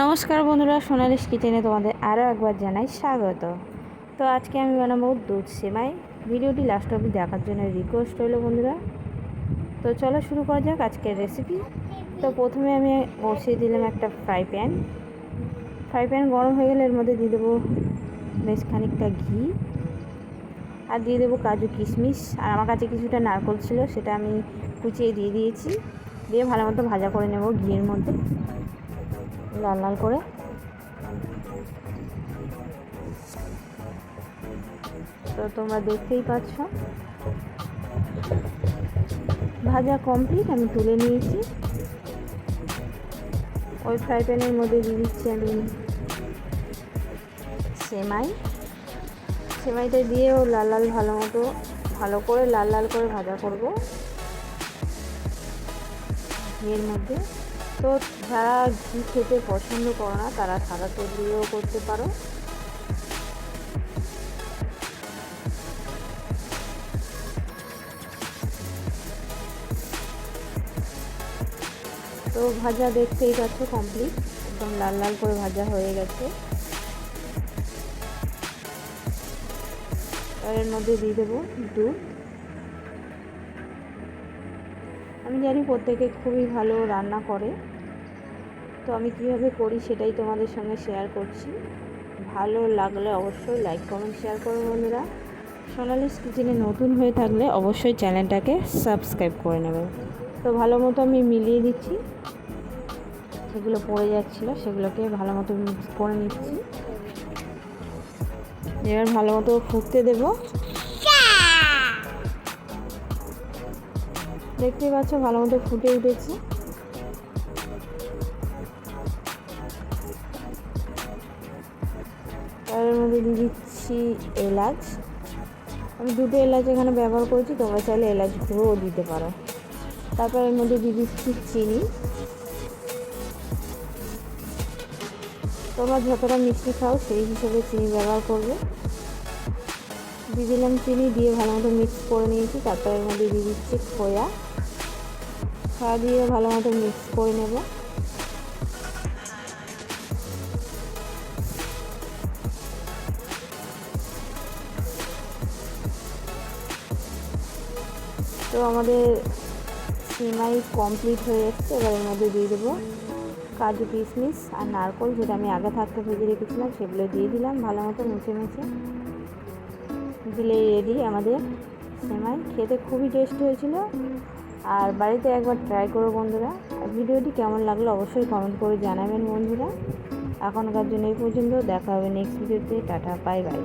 নমস্কার বন্ধুরা সোনালিস কিচেনে তোমাদের আরও একবার জানাই স্বাগত। তো আজকে আমি বানাবো দুধ সেমাই। ভিডিওটি লাস্ট অবধি দেখার জন্য রিকোয়েস্ট রইল বন্ধুরা। তো চলো শুরু করা যাক আজকের রেসিপি তো প্রথমে আমি বসিয়ে দিলাম একটা ফ্রাই প্যান ফ্রাই প্যান গরম হয়ে গেলে এর মধ্যে দিয়ে দেবো বেশ খানিকটা ঘি। আর দিয়ে দেবো কাজু কিশমিশ। আর আমার কাছে কিছুটা নারকল ছিল, সেটা আমি কুচিয়ে দিয়ে দিয়েছি। দিয়ে ভালো মতো ভাজা করে নেব ঘিয়ের মধ্যে। লাল লাল করে। তো তোমরা দেখতেই পাচ্ছ। ভাজা কমপ্লিট আমি তুলে নিয়েছি। ওই ফ্রাই প্যানের মধ্যে দিয়ে দিচ্ছি আমি সেমাই। সেমাইটা দিয়েও লাল লাল ভালো মতো, ভালো করে লাল লাল করে ভাজা করব। ঘিয়ের মধ্যে তো যারা ঘি খেতে পছন্দ করো না, তারা সাদা তেল দিয়েও করতে পারো। তো ভাজা দেখতেই পাচ্ছ কমপ্লিট একদম লাল লাল করে ভাজা হয়ে গেছে। এর মধ্যে দিয়ে দেবো দুধ। আমি জানি প্রত্যেকে খুবই ভালো রান্না করে। তো আমি কীভাবে করি সেটাই তোমাদের সঙ্গে শেয়ার করছি। ভালো লাগলে অবশ্যই লাইক কমেন্ট শেয়ার করো বন্ধুরা। সোনালিস কিচেনে নতুন হয়ে থাকলে অবশ্যই চ্যানেলটাকে সাবস্ক্রাইব করে নেবে। তো ভালো মতো আমি মিলিয়ে দিচ্ছি। সেগুলো পড়ে যাচ্ছিল সেগুলোকে ভালো মতো করে নিচ্ছি। এবার ভালো মতো ফুটতে দেবো। দেখতেই পাচ্ছ, ভালো মতো ফুটে উঠেছে। তার মধ্যে দিয়ে দিচ্ছি এলাচ। আমি দুটো এলাচ এখানে ব্যবহার করেছি, তোমরা চাইলে এলাচ গুঁড়োও দিতে পারো। তারপর এর মধ্যে দিয়ে দিচ্ছি চিনি। তোমরা যতটা মিষ্টি খাও, সেই হিসেবে চিনি ব্যবহার করবে। দিলাম চিনি, দিয়ে ভালো মতো মিক্স করে নিয়েছি, তারপরে এর মধ্যে দিয়ে দিচ্ছি খোয়া। খোয়া দিয়ে ভালো মতো মিক্স করে নেব। তো আমাদের সিমাই কমপ্লিট হয়ে এসছে, এবার এর মধ্যে দিয়ে দেবো কাজু কিশমিশ আর নারকল, যেটা আমি আগে থাকতে ভেজে রেখেছিলাম, সেগুলো দিয়ে দিলাম ভালো মতো মুছে মুছে। দিলে রেডি আমাদের সেমাই। খেতে খুবই টেস্ট হয়েছিল। আর বাড়িতে একবার ট্রাই করো বন্ধুরা। আর ভিডিওটি কেমন লাগল অবশ্যই কমেন্ট করে জানাবেন বন্ধুরা। এখনকার জন্য এই পর্যন্ত দেখা হবে নেক্সট ভিডিওতে টাটা বাই বাই